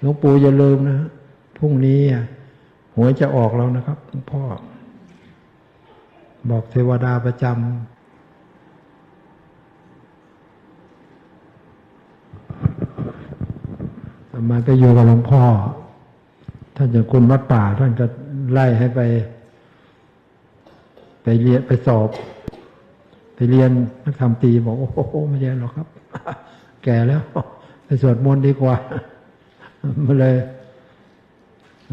หลวงปู่อย่าลืมนะพรุ่งนี้หวยจะออกแล้วนะครับหลวงพ่อ บอกเทวดาประจำสมัยไปอยู่กับหลวงพ่อ ท่านจะคุณวัดป่า ท่านก็ไล่ให้ไป ไปเรียนไปสอบ ไปเรียนนักธรรมตีบอก โอ้โหไม่เรียนหรอกครับ แก่แล้ว ไปสวดมนต์ดีกว่า มาเลย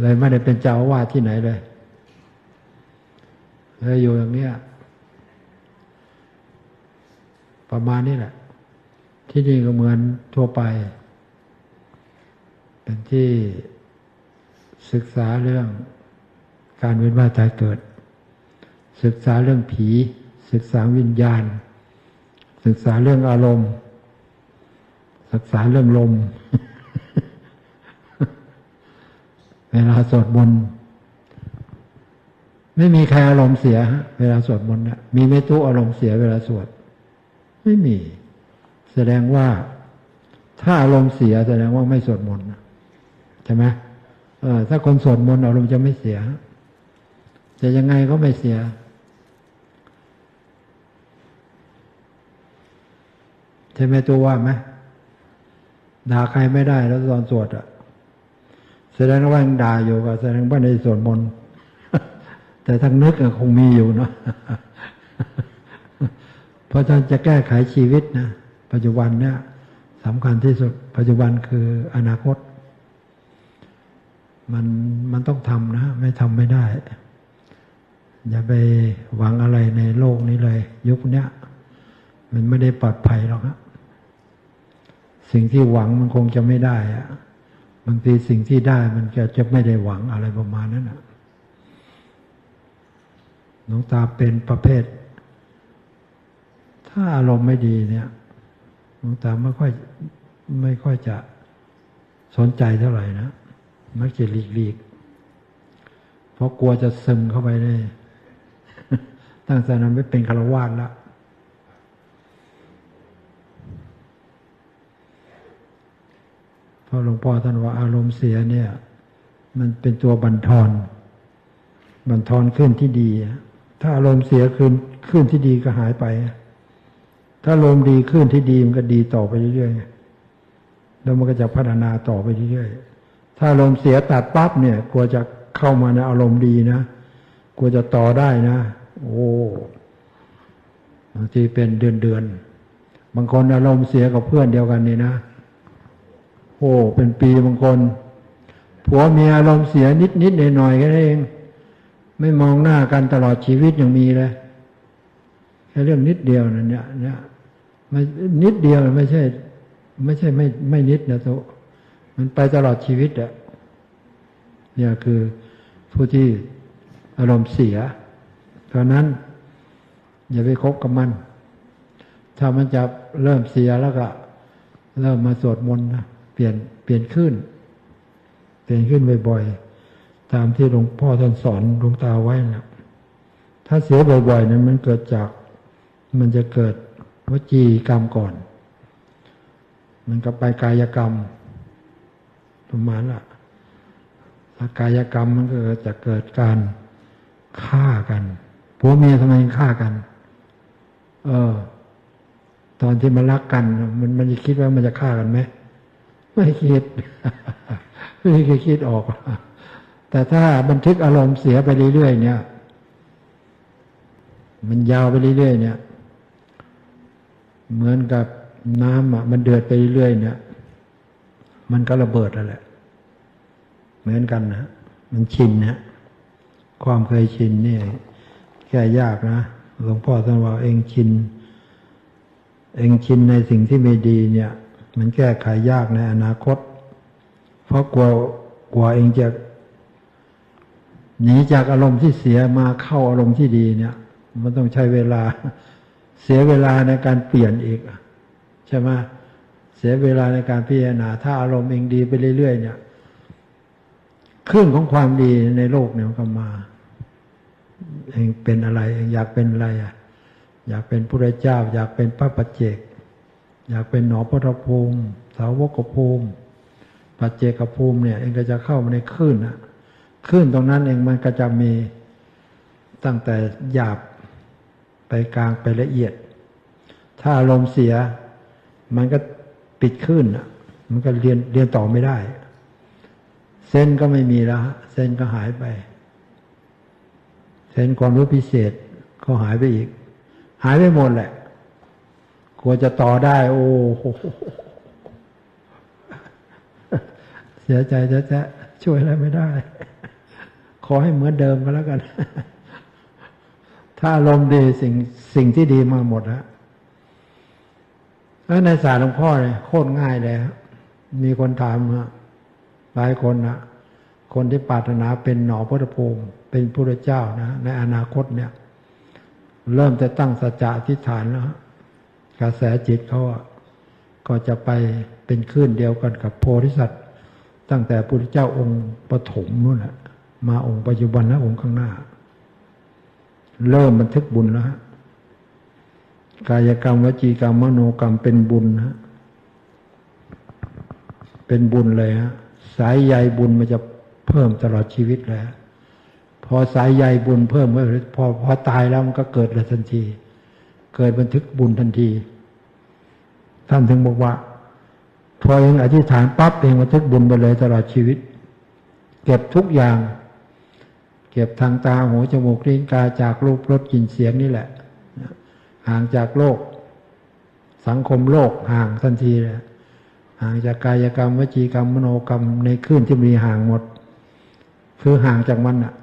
เลยไม่ได้เป็นเจ้าวาสที่ไหนเลยเลยอยู่อย่างเนี้ยประมาณนี้แหละ ที่นี่ก็เหมือนทั่วไป เป็นที่ศึกษาเรื่องการเวียนว่ายตายเกิด ศึกษาเรื่องผี ศึกษาวิญญาณ ศึกษาเรื่องอารมณ์ ศึกษาเรื่องลม เวลาสวดมนต์ไม่มีใครอารมณ์เสียฮะเวลาสวดมนต์นะมีไม่ตู้อารมณ์เสียเวลาสวด ไม่มี แสดงว่า ถ้าอารมณ์เสียแสดงว่าไม่สวดมนต์ใช่ไหมถ้าคนสวดมนต์อารมณ์จะไม่เสีย จะยังไงก็ไม่เสีย ใช่ไหมตัวว่าไหมด่าใครไม่ได้แล้วตอนสวดอะ แสดงว่ายังด่าอยู่ก็แสดงว่าในส่วดมนแต่ทางนึกคงมีอยู่เนาะเพราะท่านจะแก้ไขชีวิตนะปัจจุบันเนี่ยสำคัญที่สุด ปัจจุบันคืออนาคต มันมันต้องทำนะ ไม่ทำไม่ได้ อย่าไปหวังอะไรในโลกนี้เลย ยุคนี้มันไม่ได้ปลอดภัยหรอกครับสิ่งที่หวังมันคงจะไม่ได้อะ บางทีสิ่งที่ได้มันจะจะไม่ได้หวังอะไรประมาณนั้นนะหลวงตาเป็นประเภท ถ้าอารมณ์ไม่ดีเนี่ยหลวงตาไม่ค่อยไม่ค่อยจะสนใจเท่าไหร่นะมักจะหลีกหลีกเพราะกลัวจะซึมเข้าไปเลยตั้งแต่นั้นไม่เป็นคารวาสแล้ว พราะหลวงพ่อท่านว่าอารมณ์เสียเนี่ย มันเป็นตัวบันทอนบันทอนขึ้นที่ดี ถ้าอารมณ์เสียขึ้นขึ้นที่ดีก็หายไป ถ้าอารมณ์ดีขึ้นที่ดีมันก็ดีต่อไปเรื่อยๆแล้วมันก็จะพัฒนาต่อไปเรื่อยๆถ้าอารมณ์เสียตัดปั๊บเนี่ยกลัวจะเข้ามาในอารมณ์ดีนะกลัวจะต่อได้นะ โอ้บางทีเป็นเดือนๆบางคนอารมณ์เสียกับเพื่อนเดียวกันนี่นะ โอ้เป็นปีบางคน ผัวเมียอารมณ์เสียนิดนิดหน่อยหน่อยแค่นั้นเอง ไม่มองหน้ากันตลอดชีวิตยังมีเลยแค่เรื่องนิดเดียวนั่นเนี่ยเนี่ยมันนิดเดียวไม่ใช่ ไม่ใช่ไม่ไม่นิดนะโตมันไปตลอดชีวิตอะเนี่ยคือผู้ที่อารมณ์เสียเพราะนั้น อย่าไปคบกับมัน ถ้ามันจะเริ่มเสียแล้วก็ เริ่มมาสวดมนต์นะ เปลี่ยนเปลี่ยนขึ้น เปลี่ยนขึ้นบ่อยๆตามที่หลวงพ่อท่านสอนหลวงตาไว้นะถ้าเสียบ่อยๆนั้นมันเกิดจากมันจะเกิดวจีกรรมก่อน มันก็ไปกายกรรมประมาณละถ้ากายกรรมมันก็จะเกิดการฆ่ากันผัวเมียทำไมฆ่ากัน เออ ตอนที่มันรักกัน มันมันจะคิดว่ามันจะฆ่ากันไหม ไม่คิดไม่เคยคิดออก แต่ถ้าบันทึกอารมณ์เสียไปเรื่อยๆเนี่ย มันยาวไปเรื่อยๆเนี่ย เหมือนกับน้ำอะมันเดือดไปเรื่อยๆเนี่ย มันก็ระเบิดแล้วแหละ เหมือนกันนะมันชินนะความเคยชินนี่แก้ยากนะหลวงพ่อท่านว่าเองชิน เองชินในสิ่งที่ไม่ดีเนี่ย มันแก้ไขยากในอนาคต เพราะกลัวกลัวเองจะหนีจากอารมณ์ที่เสียมาเข้าอารมณ์ที่ดีเนี่ย มันต้องใช้เวลาเสียเวลาในการเปลี่ยนอีกใช่ไหมเสียเวลาในการพิจารณา ถ้าอารมณ์เองดีไปเรื่อย ๆ เนี่ยคลื่นของความดีในโลกเนี่ยมันก็มาเองเป็นอะไรเองอยากเป็นอะไรอะอยากเป็นพระเจ้า อยากเป็นพระปัจเจก อยากเป็นหนอพระภูมิ สาวกภูมิ ปัจเจกภูมิเนี่ยเองก็จะเข้ามาในคลื่นนะคลื่นตรงนั้นเองมันก็จะมีตั้งแต่หยาบไปกลางไปละเอียด ถ้าอารมณ์เสีย มันก็ปิดคลื่นอะ มันก็เรียนเรียนต่อไม่ได้ เส้นก็ไม่มีแล้วเส้นก็หายไป เส้นความรู้พิเศษก็หายไปอีก หายไปหมดแหละ กลัวจะต่อได้ โอ้โหเสียใจจะจะช่วยอะไรไม่ได้ ขอให้เหมือนเดิมก็แล้วกัน ถ้าอารมดีสิ่งสิ่งที่ดีมาหมดแล้วแล้วในศาสตร์หลวงพ่อเนี่ยโคตรง่ายเลยมีคนถามฮะหลายคนนะคนที่ปรารถนาเป็นหนอพระภูมิ เป็นพระเจ้านะ ในอนาคตเนี่ย เริ่มจะตั้งสัจจะอธิษฐานแล้ว กระแสจิตเขาก็จะไปเป็นคลื่นเดียวกันกับโพธิสัตว์ตั้งแต่พุทธเจ้าองค์ปฐมนู่นมาองค์ปัจจุบันนะองค์ข้างหน้า เริ่มบันทึกบุญแล้วกายกรรมวจีกรรมมโนกรรมเป็นบุญฮะเป็นบุญเลยฮะสายใยบุญมันจะเพิ่มตลอดชีวิตเลยพอสายใยบุญเพิ่มพอพอตายแล้วมันก็เกิดเลยทันที เกิดบันทึกบุญทันที ท่านถึงบอกว่า พอเองอธิษฐานปั๊บเองบันทึกบุญไปเลยตลอดชีวิต เก็บทุกอย่าง เก็บทางตาหูจมูกลิ้นกายจากรูปรสกลิ่นเสียงนี่แหละห่างจากโลก สังคมโลกห่างทันทีเลยห่างจากกายกรรมวจีกรรมมโนกรรมในคลื่นที่มีห่างหมด คือห่างจากมันอะ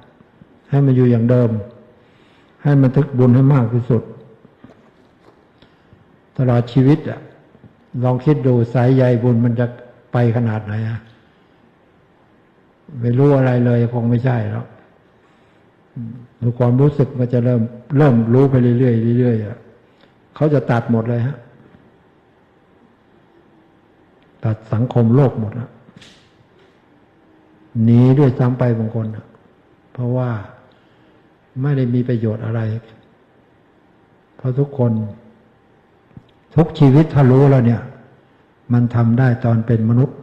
ให้มันอยู่อย่างเดิม ให้มันทึกบุญให้มากที่สุด ตลอดชีวิตอะลองคิดดูสายใยบุญมันจะไปขนาดไหนอะไม่รู้อะไรเลยคงไม่ใช่แล้วดูความรู้สึกมันจะเริ่ม เริ่มรู้ไปเรื่อยๆเรื่อยๆอะเขาจะตัดหมดเลยฮะตัดสังคมโลกหมดแล้วหนีด้วยซ้ำไปบางคนเพราะว่าไม่ได้มีประโยชน์อะไร เพราะทุกคน ทุกชีวิตถ้ารู้แล้วเนี่ย มันทำได้ตอนเป็นมนุษย์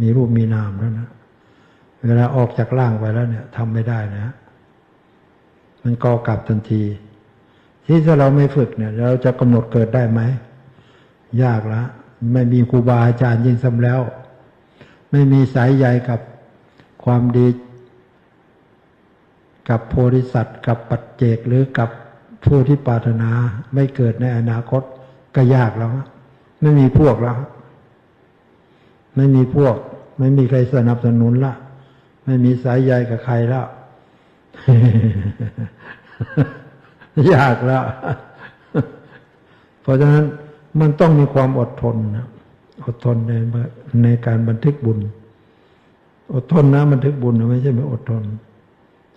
มีรูปมีนามแล้วนะเวลาออกจากร่างไปแล้วเนี่ยทำไม่ได้นะ มันก่อกลับทันที ที่ถ้าเราไม่ฝึกเนี่ย เราจะกำหนดเกิดได้ไหม ยากละ ไม่มีครูบาอาจารย์ยิ่งซ้ำแล้ว ไม่มีสายใยกับความดีกับโพธิสัตว์ กับปัจเจกหรือกับผู้ที่ปรารถนาไม่เกิดในอนาคต ก็ยากแล้วไม่มีพวกแล้วไม่มีพวก ไม่มีใครสนับสนุนละไม่มีสายใยกับใครแล้วยากแล้วเพราะฉะนั้นมันต้องมีความอดทนนะอดทนในในการบันทึกบุญ อดทนนะบันทึกบุญไม่ใช่ไม่อดทน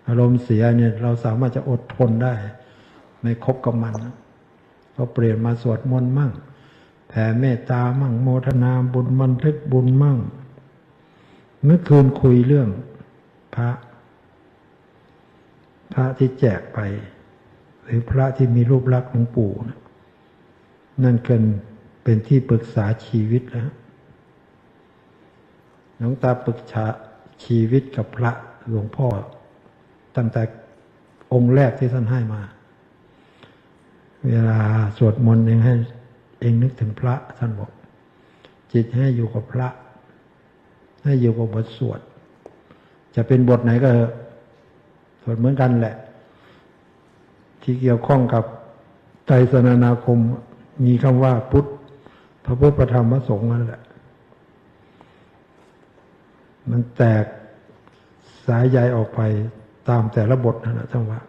อารมณ์เสียเนี่ย เราสามารถจะอดทนได้ไม่คบกับมัน ก็เปลี่ยนมาสวดมนต์มั่งแผ่เมตตามั่งโมทนาบุญบันทึกบุญมั่ง เมื่อคืนคุยเรื่องพระ พระที่แจกไป หรือพระที่มีรูปลักษณ์หลวงปู่นะนั่นเกินเป็นที่ปรึกษาชีวิตแล้วหลวงตาปรึกษาชีวิตกับพระหลวงพ่อตั้งแต่องค์แรกที่ท่านให้มา เวลาสวดมนต์เองให้เองนึกถึงพระท่านบอก จิตให้อยู่กับพระ ให้อยู่กับบทสวด จะเป็นบทไหนก็สวดเหมือนกันแหละ ที่เกี่ยวข้องกับใจสนานาคม มีคำว่าพุทธพระพุทธประธรรมพระสงฆ์นั่นแหละ มันแตกสายใยออกไปตามแต่ละบทนะท่านว่า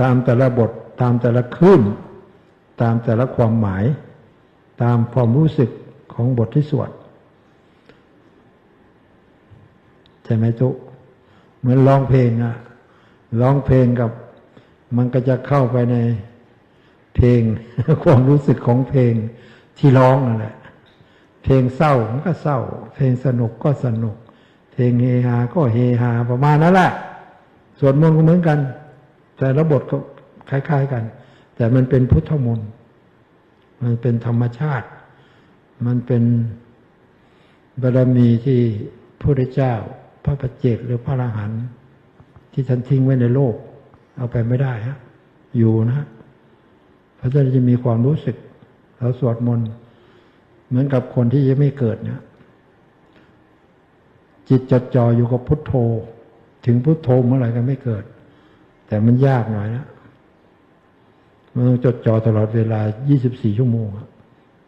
ตามแต่ละบท ตามแต่ละคลื่น ตามแต่ละความหมาย ตามความรู้สึกของบทที่สวดใช่ไหมทุเหมือนร้องเพลงอะร้องเพลงกับ มันก็จะเข้าไปในเพลงความรู้สึกของเพลงที่ร้องนั่นแหละ เพลงเศร้ามันก็เศร้า เพลงสนุกก็สนุก เพลงเฮฮาก็เฮฮาประมาณนั้นแหละสวดมนต์ก็เหมือนกัน แต่ระบทก็คล้าย ๆกัน แต่มันเป็นพุทธมนต์มันเป็นธรรมชาติ มันเป็นบารมีที่พระพุทธเจ้า พระปัจเจกหรือพระอรหันต์ที่ท่านทิ้งไว้ในโลก เอาไปไม่ได้ฮะอยู่นะฮะพระฉะนั้นจะมีความรู้สึกเราสวดมนต์เหมือนกับคนที่ยังไม่เกิดเนี่ยจิตจดจ่ออยู่กับพุทโธ ถึงพุทโธเมื่อไหร่ก็ไม่เกิด แต่มันยากหน่อยนะมันต้องจดจ่อตลอดเวลา 24 ชั่วโมง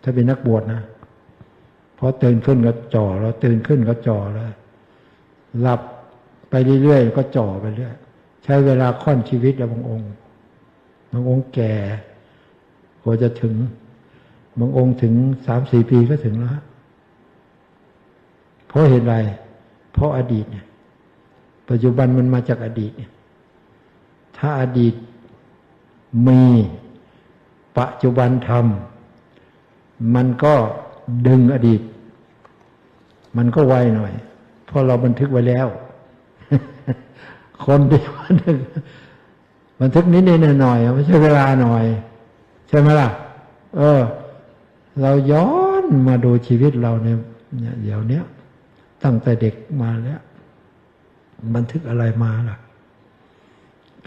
ถ้าเป็นนักบวชนะพอตื่นขึ้นก็จ่อแล้วตื่นขึ้นก็จ่อแล้วหลับไปเรื่อยๆก็จ่อไปเรื่อยใช้เวลาค่อนชีวิตแล้วบางองค์บางองค์แก่กว่าจะถึงบางองค์ถึงสามสี่ปีก็ถึงแล้วเพราะเหตุไร เพราะอดีตเนี่ยปัจจุบันมันมาจากอดีตเนี่ย ถ้าอดีตมีปัจจุบันทำมันก็ดึงอดีต มันก็ไวหน่อย เพราะเราบันทึกไว้แล้ว คนที่บันทึกบันทึกนิดนิดหน่อยๆไม่ใช่เวลาหน่อย ใช่ไหมล่ะ เออ เราย้อนมาดูชีวิตเราเนี่ยเนี่ยเดี๋ยวนี้ตั้งแต่เด็กมาแล้ว บันทึกอะไรมาล่ะ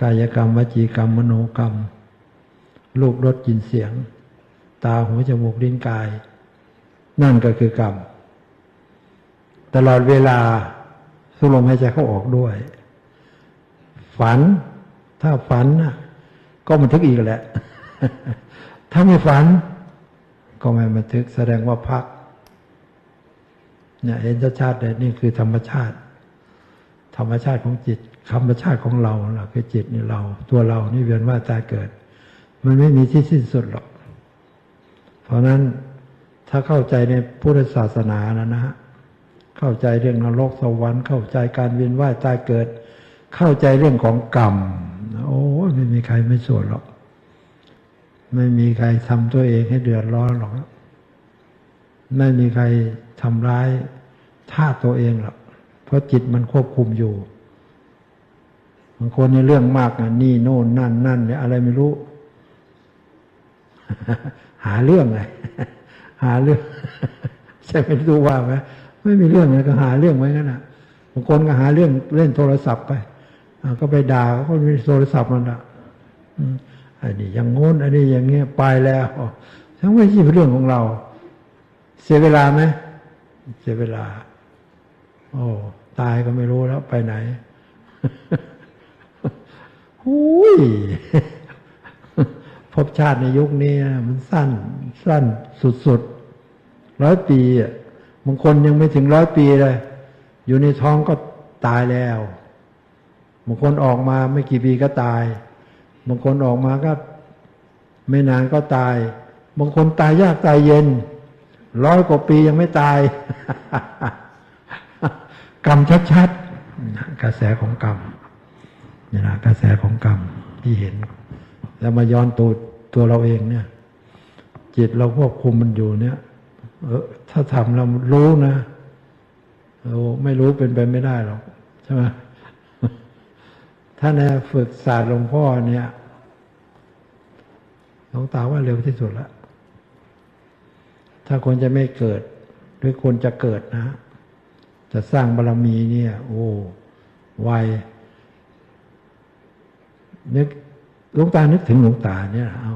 กายกรรมวจีกรรม มโนกรรม รูปรสกลิ่นเสียง ตาหูจมูกลิ้นกาย นั่นก็คือกรรม ตลอดเวลาสุลมหายใจเข้าออกด้วย ฝัน ถ้าฝันน่ะก็บันทึกอีกแหละ ถ้าไม่ฝัน ก็ไม่บันทึกแสดงว่าพักเนี่ยเห็นชาติเลยนี่คือธรรมชาติ ธรรมชาติของจิต ธรรมชาติของเราเราคือจิตนี่เรา ตัวเรานี่เวียนว่าตายเกิด มันไม่มีที่สิ้นสุดหรอก เพราะนั้นถ้าเข้าใจในพุทธศาสนานะนะฮะเข้าใจเรื่องนรกสวรรค์เข้าใจการเวียนว่ายตายเกิด เข้าใจเรื่องของกรรมโอ้ไม่มีใครไม่ส่วนหรอก ไม่มีใครทำตัวเองให้เดือดร้อนหรอกไม่มีใครทำร้ายท่าตุตัวเองหรอกเพราะจิตมันควบคุมอยู่างคนในเรื่องมากนะนี่โน่นนั่นนั่นเนี่ยอะไรไม่รู้ หาเรื่องไงหาเรื่องใช่ไหมรู้ว่าไหมไม่มีเรื่องเลยก็หาเรื่องไว้งั้นนะบางคนก็หาเรื่องเล่นโทรศัพท์ไปก็ไปด่าเขามีโทรศัพท์มันอะอันนี้อย่างงน้นอันนี้อย่างเงี้ยไปแล้วทั้งไม่ใช่เรื่องของเรา เสียเวลาไหมเสียเวลา โอ้ตายก็ไม่รู้แล้วไปไหน ภพชาติในยุคนี้มันสั้น สั้นสุดๆร้อยปีอะบางคนยังไม่ถึงร้อยปีเลย อยู่ในท้องก็ตายแล้วบางคนออกมาไม่กี่ปีก็ตายบางคนออกมาก็ไม่นานก็ตายบางคนตายยากตายเย็น ร้อยกว่าปียังไม่ตาย กรรมชัดๆกระแสของกรรมนี่นะกระแสของกรรม ที่เห็น แล้วมาย้อนตัวตัวเราเองเนี่ย จิตเราควบคุมมันอยู่เนี่ย เออถ้าทำเรารู้นะโอ้ไม่รู้เป็นไปไม่ได้หรอกใช่ไหมถ้าในฝึกศาสตร์หลวงพ่อเนี่ยหลวงตาว่าเร็วที่สุดแล้วถ้าคนจะไม่เกิด หรือคนจะเกิดนะ จะสร้างบารรมีเนี่ย โอ้ไว นึกหลวงตานึกถึงหลวงตาเนี่ยเอา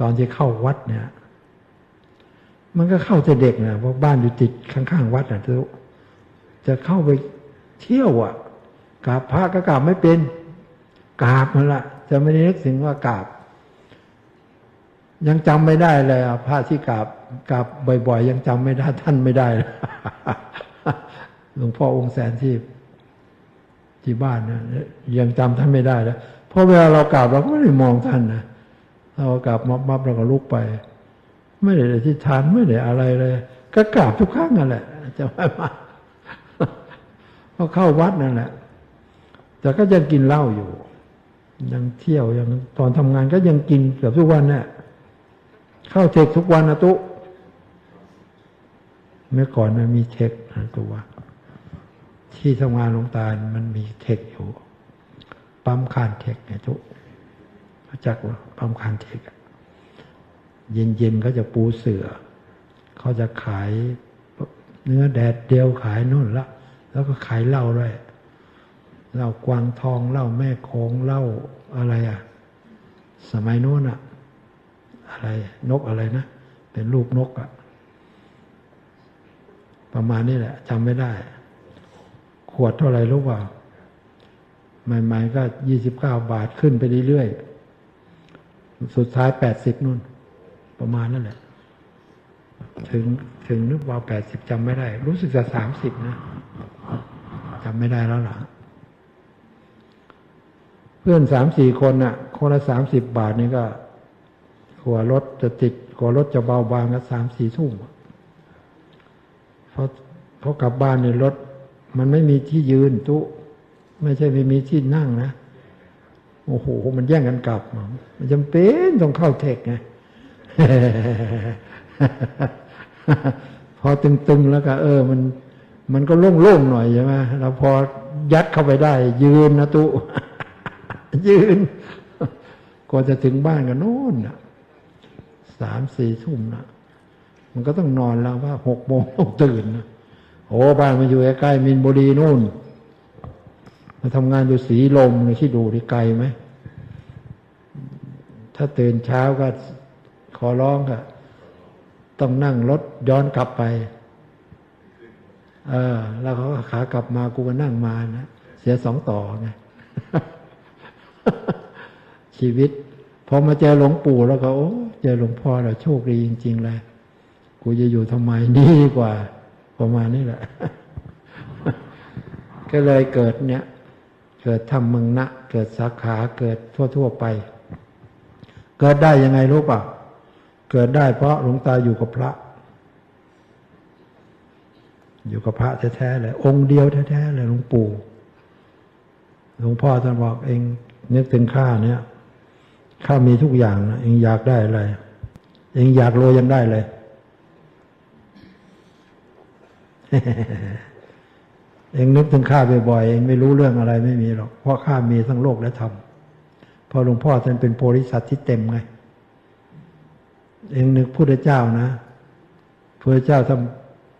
ตอนที่เข้าวัดเนี่ย มันก็เข้าแต่เด็กนะเพราะบ้านอยู่ติดข้างๆวัดนะทุกจะเข้าไปเที่ยวอะกราบพระก็กราบไม่เป็นกราบมันละจะไม่ได้นึกถึงว่ากราบ ยังจำไม่ได้เลยอะพระที่กราบกราบบ่อยๆ ยังจำไม่ได้ท่านไม่ได้ลยหลวงพ่อองค์แสนที่ที่บ้านนะยังจำท่านไม่ได้แล้ว เพราะเวลาเรากราบเราก็ไม่ได้มองท่านนะเรากราบมับมับเราก็ลุกไป ไม่ได้อธิษฐานไม่ได้อะไรเลย ก็กราบทุกครั้งนั่นแหละจะไม่มาพอเข้าวัดนั่นแหละแต่ก็ยังกินเหล้าอยู่ ยังเที่ยวยังตอนทำงานก็ยังกินเกือบทุกวันเนี่ยเข้าเทคทุกวันนะตุเมื่อก่อนมันมีเทคนะตัวที่ทำงานลงตามันมีเทคอยู่ ปั๊มคานเทคเนี่ยทุกรู้จักว่าปั๊มคานเทคเย็นๆเขาจะปูเสือเขาจะขายเนื้อแดดเดียวขายนู่นละ แล้วก็ขายเหล้าด้วยเหล้ากวางทองเหล้าแม่โค้งเหล้าอะไรอะ สมัยโน้นอะ อะไรนกอะไรนะเป็นรูปนกอะประมาณนี้แหละจำไม่ได้ ขวดเท่าไหร่รู้เปล่า ใหม่ๆก็ยี่สิบเก้าบาทขึ้นไปเรื่อยๆ สุดท้ายแปดสิบนู่น ประมาณนั่นแหละ ถึงถึงนึกว่าแปดสิบจำไม่ได้ รู้สึกจะสามสิบนะจำไม่ได้แล้วล่ะเพื่อนสามสี่คนน่ะ คนละสามสิบบาทนี่ก็ขัวรถจะติดขัวรถจะเบาบางก็สามสี่ทุ่มเพราะเพราะกลับบ้านในรถ มันไม่มีที่ยืนตุ ไม่ใช่ไม่มีที่นั่งนะโอ้โหมันแย่งกันกลับ มันจำเป็นต้องเข้าเทคไงพอตึงๆแล้วก็ เออ มันมันก็โล่งๆหน่อยใช่ไหมแล้วพอยัดเข้าไปได้ ยืนนะตุยืนกว่าจะถึงบ้านกันโน่นน่ะสามสี่ทุ่มนะมันก็ต้องนอนแล้วว่าหกโมงต้องตื่นนะโอ้บ้านมันอยู่ใกล้ๆมินบุรีนู่น มาทำงานอยู่สีลมนี่ที่ดูที่ไกลไหม ถ้าตื่นเช้าก็ขอร้องก็ต้องนั่งรถย้อนกลับไป เออ แล้วเขาก็ขากลับมากูก็นั่งมานะเสียสองต่อไงชีวิตพอมาเจอหลวงปู่แล้วก็โอ้เจอหลวงพ่อเราโชคดีจริง ๆ เลย กูจะอยู่ทำไมดีกว่า ประมาณนี้แหละ ก็เลยเกิดเนี้ย เกิดทำมังนะ เกิดสาขาเกิดทั่ว ๆ ไป เกิดได้ยังไงรู้ป่ะ เกิดได้เพราะหลวงตาอยู่กับพระ อยู่กับพระแท้ๆเลยองค์เดียวแท้ๆเลยหลวงปู่หลวงพ่อท่านบอกเองนึกถึงข้าเนี่ยข้ามีทุกอย่างนะเองอยากได้อะไรเองอยากรวยยังได้เลย เองนึกถึงข้าบ่อยๆเองไม่รู้เรื่องอะไรไม่มีหรอกเพราะข้ามีทั้งโลกและธรรมพอหลวงพ่อท่านเป็นโพธิสัตว์ที่เต็มไง เองนึกพุทธเจ้านะพระเจ้าท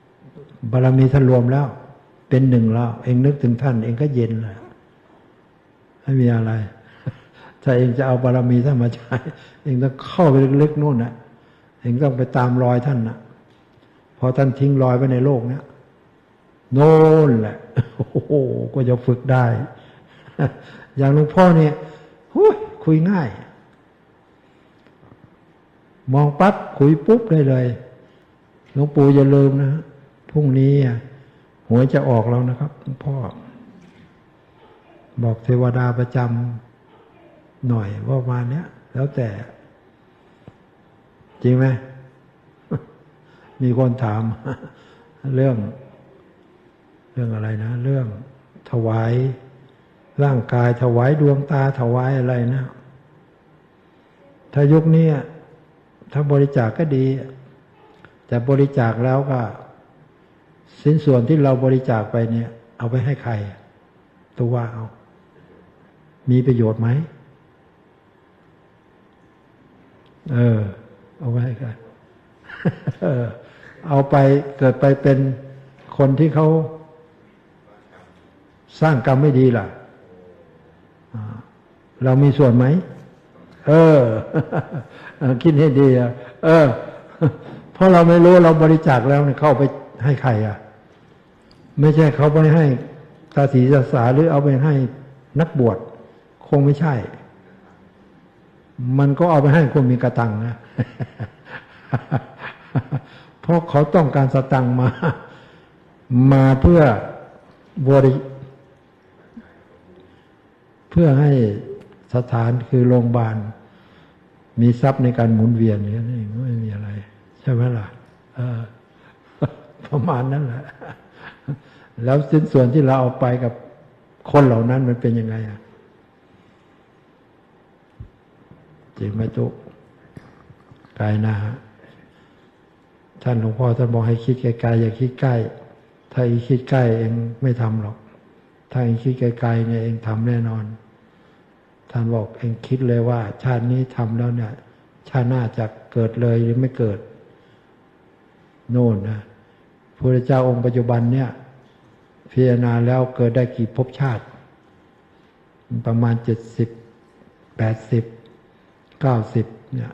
ำบารมีท่านรวมแล้ว เป็นหนึ่งแล้ว เองนึกถึงท่าน เองก็เย็นเลยไม่มีอะไร ถ้าเองจะเอาบารมีท่านมาใช้เองต้องเข้าไปลึกๆนู่นนะเองต้องไปตามรอยท่านนะพอท่านทิ้งรอยไว้ในโลกเนี้ย โน่นแหละโอ้โหก็จะฝึกได้ อย่างหลวงพ่อเนี่ยคุยง่าย มองปั๊บคุยปุ๊บได้เลยหลวงปู่อย่าลืมนะพรุ่งนี้หวยจะออกแล้วนะครับหลวงพ่อ บอกเทวดาประจำหน่อยว่ามาเนี้ยแล้วแต่ จริงไหมมีคนถามเรื่อง รื่องอะไรนะ เรื่องถวายร่างกายถวายดวงตาถวายอะไรนะ ถ้ายุคนี้ถ้าบริจาคกก็ดี แต่บริจาคแล้วก็ สินส่วนที่เราบริจาคไปเนี่ย เอาไปให้ใคร ตัวว่าเอา มีประโยชน์ไหมเออ เอาไว้ให้ใครเออเอาไปเกิดไปเป็นคนที่เขา สร้างกรรมไม่ดีล่ะ เรามีส่วนไหม เออ คิดให้ดีอะ เออ เพราะเราไม่รู้เราบริจาคแล้วเนี่ยเข้าไปให้ใครอะ ไม่ใช่เขาไปให้ตาสีตาสาหรือเอาไปให้นักบวชคงไม่ใช่ มันก็เอาไปให้คนมีกระตังนะ เพราะเขาต้องการสตังมา มาเพื่อบริ เพื่อให้สถานคือโรงพยาบาล มีทรัพย์ในการหมุนเวียนนี่นี่ไม่มีอะไร ใช่ไหมล่ะประมาณนั้นแหละแล้วสิ้นส่วนที่เราเอาไปกับคนเหล่านั้นมันเป็นยังไงอะจริงไหมตุกายนาท่านหลวงพ่อท่านบอกให้คิดไกลๆอย่าคิดใกล้ ถ้าอีคิดใกล้เองไม่ทำหรอก ถ้าเองคิดไกลๆเนี่ยเองทำแน่นอน ท่านบอกเองคิดเลยว่า ชาตินี้ทำแล้วเนี่ย ชาติหน้าจะเกิดเลยหรือไม่เกิด โน่นนะพระเจ้าองค์ปัจจุบันเนี่ย พิจารณาแล้วเกิดได้กี่ภพชาติ ประมาณเจ็ดสิบแปดสิบเก้าสิบเนี่ย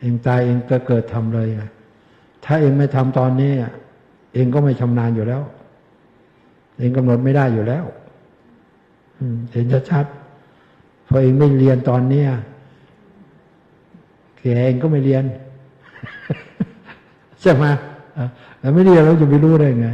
เองตายเองก็เกิดทำเลยไงถ้าเองไม่ทำตอนนี้เองก็ไม่ชำนาญอยู่แล้ว เองกำหนดไม่ได้อยู่แล้วเห็นชัดๆ พอเองไม่เรียนตอนเนี้ยแกเองก็ไม่เรียนใช่ไหมแล้วไม่เรียนแล้วจะไปรู้ได้ไง